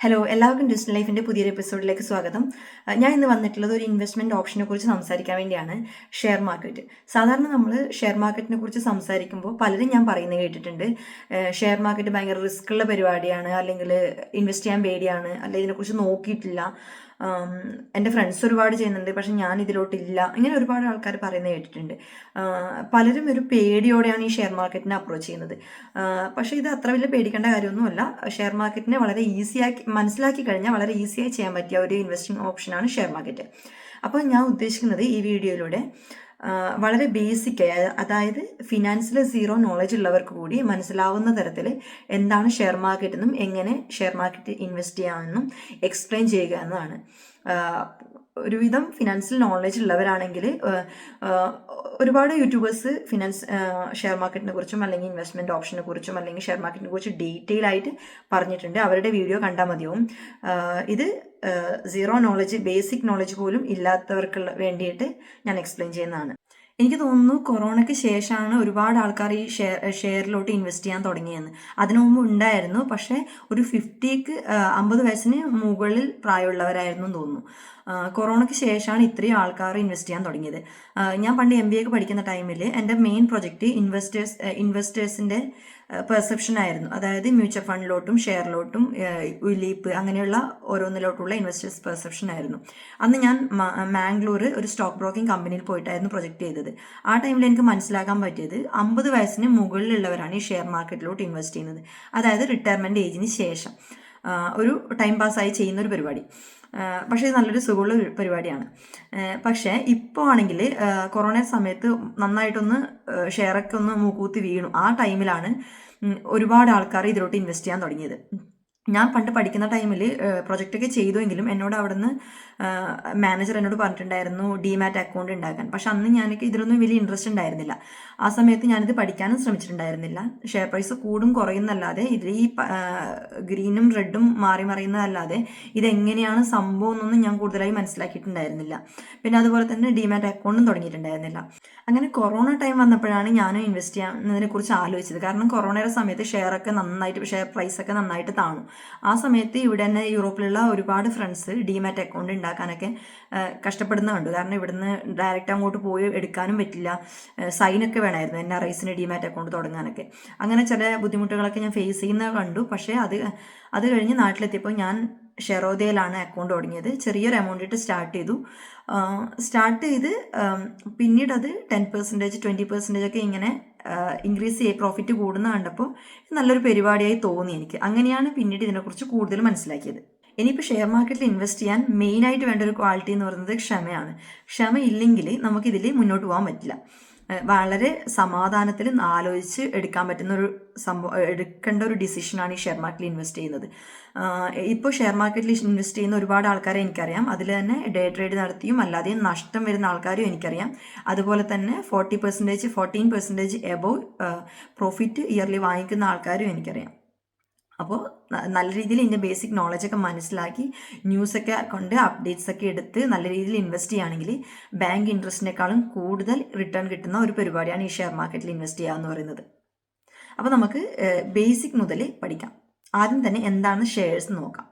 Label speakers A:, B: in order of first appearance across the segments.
A: Hello എല്ലാവർക്കും digital ലൈഫിന്റെ പുതിയൊരു എപ്പിസോഡിലേക്ക് സ്വാഗതം. ഞാൻ ഇന്ന് വന്നിട്ടുള്ളത് ഒരു ഇൻവെസ്റ്റ്മെന്റ് ഓപ്ഷനെ കുറിച്ച് സംസാരിക്കാൻ വേണ്ടിയാണ് ഷെയർ മാർക്കറ്റ് സാധാരണ നമ്മൾ ഷെയർ മാർക്കറ്റിനെ കുറിച്ച് സംസാരിക്കുമ്പോൾ പലരും ഞാൻ പറയുന്നത് കേട്ടിട്ടുണ്ട്. ഷെയർ മാർക്കറ്റ് ഭയങ്കര റിസ്ക് ഉള്ള പരിപാടിയാണ് അല്ലെങ്കിൽ ഇൻവെസ്റ്റ് ചെയ്യാൻ പേടിയാണ് അല്ലെങ്കിൽ ഇതിനെക്കുറിച്ച് നോക്കിയിട്ടില്ല. എന്റെ ഫ്രണ്ട്സ് ഒരുപാട് ചെയ്യുന്നുണ്ട് പക്ഷെ ഞാൻ ഇതിലോട്ടില്ല ഇങ്ങനെ ഒരുപാട് ആൾക്കാർ പറയുന്നത് കേട്ടിട്ടുണ്ട്. പലരും ഒരു പേടിയോടെയാണ് ഈ ഷെയർ മാർക്കറ്റിനെ അപ്രോച്ച് ചെയ്യുന്നത്. പക്ഷേ ഇത് അത്ര വലിയ പേടിക്കേണ്ട കാര്യമൊന്നുമല്ല. ഷെയർ മാർക്കറ്റിനെ വളരെ ഈസിയാക്കി മനസ്സിലാക്കി കഴിഞ്ഞാൽ വളരെ ഈസിയായി ചെയ്യാൻ പറ്റിയ ഒരു ഇൻവെസ്റ്റിംഗ് ഓപ്ഷനാണ് ഷെയർ മാർക്കറ്റ് അപ്പോൾ ഞാൻ ഉദ്ദേശിക്കുന്നത് ഈ വീഡിയോയിലൂടെ വളരെ ബേസിക് അതായത് ഫിനാൻസിൽ സീറോ നോളജ് ഉള്ളവർക്ക് കൂടി മനസ്സിലാവുന്ന തരത്തിൽ എന്താണ് ഷെയർ മാർക്കറ്റ് എന്നും എങ്ങനെ ഷെയർ മാർക്കറ്റ് ഇൻവെസ്റ്റ് ചെയ്യാമെന്നും എക്സ്പ്ലെയിൻ ചെയ്യുക എന്നതാണ്. ഒരുവിധം ഫിനാൻഷ്യൽ നോളജ് ഉള്ളവരാണെങ്കിൽ ഒരുപാട് യൂട്യൂബേഴ്സ് ഫിനാൻസ് ഷെയർ മാർക്കറ്റിനെ കുറിച്ചും അല്ലെങ്കിൽ ഇൻവെസ്റ്റ്മെന്റ് ഓപ്ഷനെ കുറിച്ചും അല്ലെങ്കിൽ ഷെയർ മാർക്കറ്റിനെ കുറിച്ച് ഡീറ്റെയിൽ ആയിട്ട് പറഞ്ഞിട്ടുണ്ട്. അവരുടെ വീഡിയോ കണ്ടാൽ മതിയാവും. ഇത് സീറോ നോളജ് ബേസിക് നോളജ് പോലും ഇല്ലാത്തവർക്ക് വേണ്ടിയിട്ട് ഞാൻ എക്സ്പ്ലെയിൻ ചെയ്യുന്നതാണ്. എനിക്ക് തോന്നുന്നു കൊറോണയ്ക്ക് ശേഷമാണ് ഒരുപാട് ആൾക്കാർ ഈ ഷെയർ ഷെയറിലോട്ട് ഇൻവെസ്റ്റ് ചെയ്യാൻ തുടങ്ങിയെന്ന്. അതിനു മുമ്പ് ഉണ്ടായിരുന്നു പക്ഷേ ഒരു ഫിഫ്റ്റിക്ക് അമ്പത് വയസ്സിന് മുകളിൽ പ്രായമുള്ളവരായിരുന്നു തോന്നുന്നു. കൊറോണയ്ക്ക് ശേഷമാണ് ഇത്രയും ആൾക്കാർ ഇൻവെസ്റ്റ് ചെയ്യാൻ തുടങ്ങിയത്. ഞാൻ പണ്ട് എം ബി എക്ക് പഠിക്കുന്ന ടൈമിൽ എന്റെ മെയിൻ പ്രൊജക്റ്റ് ഇൻവെസ്റ്റേഴ്സ് ഇൻവെസ്റ്റേഴ്സിന്റെ പെർസെപ്ഷൻ ആയിരുന്നു. അതായത് മ്യൂച്വൽ ഫണ്ടിലോട്ടും ഷെയറിലോട്ടും ഉലീപ്പ് അങ്ങനെയുള്ള ഓരോന്നിലോട്ടുള്ള ഇൻവെസ്റ്റേഴ്സ് പെർസെപ്ഷൻ ആയിരുന്നു. അന്ന് ഞാൻ മാംഗ്ലൂർ ഒരു സ്റ്റോക്ക് ബ്രോക്കിംഗ് കമ്പനിയിൽ പോയിട്ടായിരുന്നു പ്രൊജക്റ്റ് ചെയ്തത്. ആ ടൈമിൽ എനിക്ക് മനസ്സിലാക്കാൻ പറ്റിയത് അമ്പത് വയസ്സിന് മുകളിലുള്ളവരാണ് ഈ ഷെയർ മാർക്കറ്റിലോട്ട് ഇൻവെസ്റ്റ് ചെയ്യുന്നത്. അതായത് റിട്ടയർമെന്റ് ഏജിന് ശേഷം. ഒരു ടൈം പാസ്സായി ചെയ്യുന്ന ഒരു പരിപാടി. പക്ഷേ ഇത് നല്ലൊരു സുഖമുള്ള പരിപാടിയാണ്. പക്ഷേ ഇപ്പോൾ ആണെങ്കിൽ കൊറോണ സമയത്ത് നന്നായിട്ടൊന്ന് ഷെയറൊക്കെ ഒന്ന് മൂക്കൂത്തി വീണു. ആ ടൈമിലാണ് ഒരുപാട് ആൾക്കാർ ഇതിലോട്ട് ഇൻവെസ്റ്റ് ചെയ്യാൻ തുടങ്ങിയത്. ഞാൻ പണ്ട് പഠിക്കുന്ന ടൈമിൽ പ്രൊജക്റ്റൊക്കെ ചെയ്തുവെങ്കിലും എന്നോട് അവിടുന്ന് മാനേജർ എന്നോട് പറഞ്ഞിട്ടുണ്ടായിരുന്നു ഡിമാറ്റ് അക്കൗണ്ട് ഉണ്ടാക്കാൻ. പക്ഷെ അന്ന് ഞാനൊക്കെ ഇതിലൊന്നും വലിയ ഇൻട്രസ്റ്റ് ഉണ്ടായിരുന്നില്ല. ആ സമയത്ത് ഞാനിത് പഠിക്കാനും ശ്രമിച്ചിട്ടുണ്ടായിരുന്നില്ല. ഷെയർ പ്രൈസ് കൂടും കുറയുന്നല്ലാതെ ഇതിൽ ഈ ഗ്രീനും റെഡും മാറി മറിയുന്നതല്ലാതെ ഇതെങ്ങനെയാണ് സംഭവം എന്നൊന്നും ഞാൻ കൂടുതലായി മനസ്സിലാക്കിയിട്ടുണ്ടായിരുന്നില്ല. പിന്നെ അതുപോലെ തന്നെ ഡിമാറ്റ് അക്കൗണ്ടും തുടങ്ങിയിട്ടുണ്ടായിരുന്നില്ല. അങ്ങനെ കൊറോണ ടൈം വന്നപ്പോഴാണ് ഞാനും ഇൻവെസ്റ്റ് ചെയ്യുന്നതിനെ കുറിച്ച് ആലോചിച്ചത്. കാരണം കൊറോണയുടെ സമയത്ത് ഷെയറൊക്കെ നന്നായിട്ട് ഷെയർ പ്രൈസൊക്കെ നന്നായിട്ട് താണു. ആ സമയത്ത് ഇവിടെ തന്നെ യൂറോപ്പിലുള്ള ഒരുപാട് ഫ്രണ്ട്സ് ഡിമാറ്റ് അക്കൗണ്ട് ഉണ്ടാക്കാനൊക്കെ കഷ്ടപ്പെടുന്ന കണ്ടു. കാരണം ഇവിടുന്ന് ഡയറക്റ്റ് അങ്ങോട്ട് പോയി എടുക്കാനും പറ്റില്ല. സൈനൊക്കെ വേണമായിരുന്നു എൻ ആർ ഐസിന് ഡിമാറ്റ് അക്കൗണ്ട് തുടങ്ങാനൊക്കെ. അങ്ങനെ ചില ബുദ്ധിമുട്ടുകളൊക്കെ ഞാൻ ഫേസ് ചെയ്യുന്ന കണ്ടു. പക്ഷേ അത് അത് കഴിഞ്ഞ് നാട്ടിലെത്തിയപ്പോൾ ഞാൻ ഷെറോദയിലാണ് അക്കൗണ്ട് തുടങ്ങിയത്. ചെറിയൊരു എമൗണ്ട് ഇട്ട് സ്റ്റാർട്ട് ചെയ്തു. സ്റ്റാർട്ട് ചെയ്ത് പിന്നീട് അത് ടെൻ പെർസെന്റേജ് ട്വന്റി പെർസെന്റേജ് ഒക്കെ ഇങ്ങനെ ഇൻക്രീസ് ചെയ്ത് പ്രോഫിറ്റ് കൂടുന്ന കണ്ടപ്പോൾ നല്ലൊരു പരിപാടിയായി തോന്നി എനിക്ക്. അങ്ങനെയാണ് പിന്നീട് ഇതിനെക്കുറിച്ച് കൂടുതൽ മനസ്സിലാക്കിയത്. ഇനിയിപ്പോൾ ഷെയർ മാർക്കറ്റിൽ ഇൻവെസ്റ്റ് ചെയ്യാൻ മെയിനായിട്ട് വേണ്ട ഒരു ക്വാളിറ്റി എന്ന് പറയുന്നത് ക്ഷമയാണ്. ക്ഷമ ക്ഷമയില്ലെങ്കിൽ നമുക്കിതിൽ മുന്നോട്ട് പോകാൻ പറ്റില്ല. വളരെ സമാധാനത്തിൽ ആലോചിച്ച് എടുക്കാൻ പറ്റുന്ന ഒരു സംഭവം എടുക്കേണ്ട ഒരു ഡിസിഷനാണ് ഈ ഷെയർ മാർക്കറ്റിൽ ഇൻവെസ്റ്റ് ചെയ്യുന്നത്. ഇപ്പോൾ ഷെയർ മാർക്കറ്റിൽ ഇൻവെസ്റ്റ് ചെയ്യുന്ന ഒരുപാട് ആൾക്കാരെ എനിക്കറിയാം. അതിൽ തന്നെ ഡേ ട്രേഡ് നടത്തിയും അല്ലാതെയും നഷ്ടം വരുന്ന ആൾക്കാരും എനിക്കറിയാം. അതുപോലെ തന്നെ forty percentage fourteen percentage above profit yearly വാങ്ങിക്കുന്ന ആൾക്കാരും എനിക്കറിയാം. അപ്പോൾ നല്ല രീതിയിൽ ഇതിന്റെ ബേസിക് നോളജൊക്കെ മനസ്സിലാക്കി ന്യൂസൊക്കെ കൊണ്ട് അപ്ഡേറ്റ്സ് ഒക്കെ എടുത്ത് നല്ല രീതിയിൽ ഇൻവെസ്റ്റ് ചെയ്യുകയാണെങ്കിൽ ബാങ്ക് ഇൻട്രസ്റ്റിനേക്കാളും കൂടുതൽ റിട്ടേൺ കിട്ടുന്ന ഒരു പരിപാടിയാണ് ഈ ഷെയർ മാർക്കറ്റിൽ ഇൻവെസ്റ്റ് ചെയ്യുക എന്ന് പറയുന്നത്. അപ്പോൾ നമുക്ക് ബേസിക് മുതൽ പഠിക്കാം. ആദ്യം തന്നെ എന്താണ് ഷെയർസ് നോക്കാം.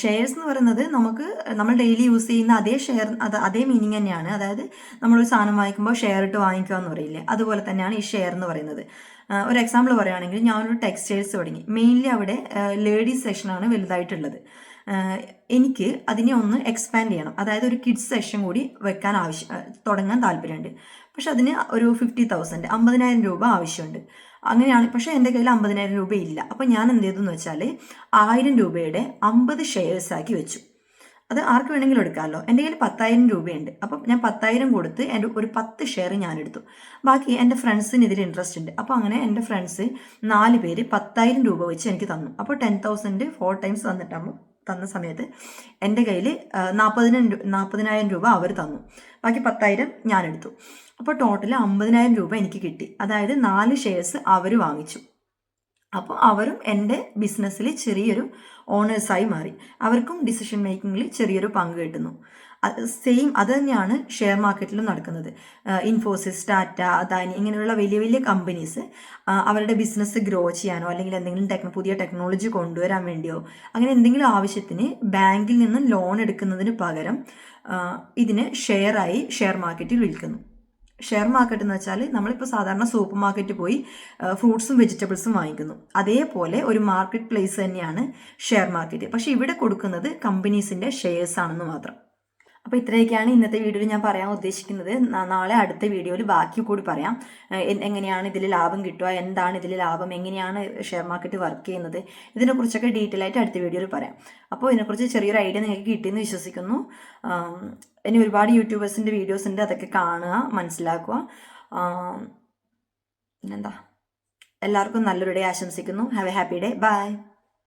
A: ഷെയർസ് എന്ന് പറയുന്നത് നമുക്ക് നമ്മൾ ഡെയിലി യൂസ് ചെയ്യുന്ന അതേ ഷെയർ അത് അതേ മീനിങ് തന്നെയാണ്. അതായത് നമ്മളൊരു സാധനം വാങ്ങിക്കുമ്പോൾ ഷെയർ ഇട്ട് വാങ്ങിക്കുക എന്ന് പറയില്ലേ? അതുപോലെ തന്നെയാണ് ഈ ഷെയർ എന്ന് പറയുന്നത്. ഒരു എക്സാമ്പിൾ പറയുകയാണെങ്കിൽ ഞാനൊരു ടെക്സ്റ്റൈൽസ് തുടങ്ങി. മെയിൻലി അവിടെ ലേഡീസ് സെക്ഷനാണ് വലുതായിട്ടുള്ളത്. എനിക്ക് അതിനെ ഒന്ന് എക്സ്പാൻഡ് ചെയ്യണം. അതായത് ഒരു കിഡ്സ് സെഷൻ കൂടി വെക്കാൻ ആവശ്യം തുടങ്ങാൻ താല്പര്യമുണ്ട്. പക്ഷെ അതിന് ഒരു ഫിഫ്റ്റി തൗസൻഡ് അമ്പതിനായിരം രൂപ ആവശ്യമുണ്ട്. അങ്ങനെയാണ് പക്ഷേ എന്റെ കയ്യിൽ അമ്പതിനായിരം രൂപ ഇല്ല അപ്പോൾ ഞാൻ എന്ത് ചെയ്തു എന്ന് വെച്ചാൽ ആയിരം രൂപയുടെ അമ്പത് ഷെയർസ് ആക്കി വെച്ചു. അത് ആർക്ക് വേണമെങ്കിലും എടുക്കാമല്ലോ എന്റെ കയ്യിൽ പത്തായിരം രൂപയുണ്ട്. അപ്പം ഞാൻ പത്തായിരം കൊടുത്ത് എന്റെ ഒരു പത്ത് ഷെയർ ഞാൻ എടുത്തു ബാക്കി എന്റെ ഫ്രണ്ട്സിന് ഇതിൽ ഇൻട്രസ്റ്റ് ഉണ്ട്. അപ്പോൾ അങ്ങനെ എന്റെ ഫ്രണ്ട്സ് നാല് പേര് പത്തായിരം രൂപ വെച്ച് എനിക്ക് തന്നു. അപ്പോൾ ടെൻ തൗസൻഡ് ഫോർ ടൈംസ് തന്നിട്ടാകുമ്പോൾ തന്ന സമയത്ത് എന്റെ കയ്യിൽ നാൽപ്പതിനായിരം നാൽപ്പതിനായിരം രൂപ അവർ തന്നു. ബാക്കി പത്തായിരം ഞാൻ എടുത്തു അപ്പോൾ ടോട്ടൽ അമ്പതിനായിരം രൂപ എനിക്ക് കിട്ടി. അതായത് നാല് ഷെയർസ് അവർ വാങ്ങിച്ചു. അപ്പോൾ അവരും എന്റെ ബിസിനസ്സിൽ ചെറിയൊരു ഓണേഴ്സായി മാറി. അവർക്കും ഡിസിഷൻ മേക്കിങ്ങിൽ ചെറിയൊരു പങ്ക് കിട്ടുന്നു. സെയിം അത് തന്നെയാണ് ഷെയർ മാർക്കറ്റിലും നടക്കുന്നത്. ഇൻഫോസിസ് ടാറ്റ അദാനി ഇങ്ങനെയുള്ള വലിയ വലിയ കമ്പനീസ് അവരുടെ ബിസിനസ് ഗ്രോ ചെയ്യാനോ അല്ലെങ്കിൽ എന്തെങ്കിലും ടെക് പുതിയ ടെക്നോളജി കൊണ്ടുവരാൻ വേണ്ടിയോ അങ്ങനെ എന്തെങ്കിലും ആവശ്യത്തിന് ബാങ്കിൽ നിന്ന് ലോൺ എടുക്കുന്നതിന് പകരം ഇതിനെ ഷെയറായി ഷെയർ മാർക്കറ്റിൽ വിൽക്കുന്നു. ഷെയർ മാർക്കറ്റ് എന്ന് വെച്ചാൽ നമ്മളിപ്പോൾ സാധാരണ സൂപ്പർ മാർക്കറ്റ് പോയി ഫ്രൂട്ട്സും വെജിറ്റബിൾസും വാങ്ങിക്കുന്നു. അതേപോലെ ഒരു മാർക്കറ്റ് പ്ലേസ് തന്നെയാണ് ഷെയർ മാർക്കറ്റ്. പക്ഷേ ഇവിടെ കൊടുക്കുന്നത് കമ്പനീസിന്റെ ഷെയർസ് ആണെന്ന് മാത്രം. അപ്പോൾ ഇത്രയൊക്കെയാണ് ഇന്നത്തെ വീഡിയോയിൽ ഞാൻ പറയാൻ ഉദ്ദേശിക്കുന്നത്. നാളെ അടുത്ത വീഡിയോയിൽ ബാക്കി കൂടി പറയാം. എങ്ങനെയാണ് ഇതിൽ ലാഭം കിട്ടുക എന്താണ് ഇതിൽ ലാഭം എങ്ങനെയാണ് ഷെയർ മാർക്കറ്റ് വർക്ക് ചെയ്യുന്നത് ഇതിനെക്കുറിച്ചൊക്കെ ഡീറ്റെയിൽ ആയിട്ട് അടുത്ത വീഡിയോയിൽ പറയാം. അപ്പോൾ ഇതിനെക്കുറിച്ച് ചെറിയൊരു ഐഡിയ നിങ്ങൾക്ക് കിട്ടിയെന്ന് വിശ്വസിക്കുന്നു. ഇനി ഒരുപാട് യൂട്യൂബേഴ്സിന്റെ വീഡിയോസ് ഉണ്ട് അതൊക്കെ കാണുക മനസ്സിലാക്കുക. പിന്നെന്താ? എല്ലാവർക്കും നല്ലൊരു ഡേ ആശംസിക്കുന്നു. Have a happy day bye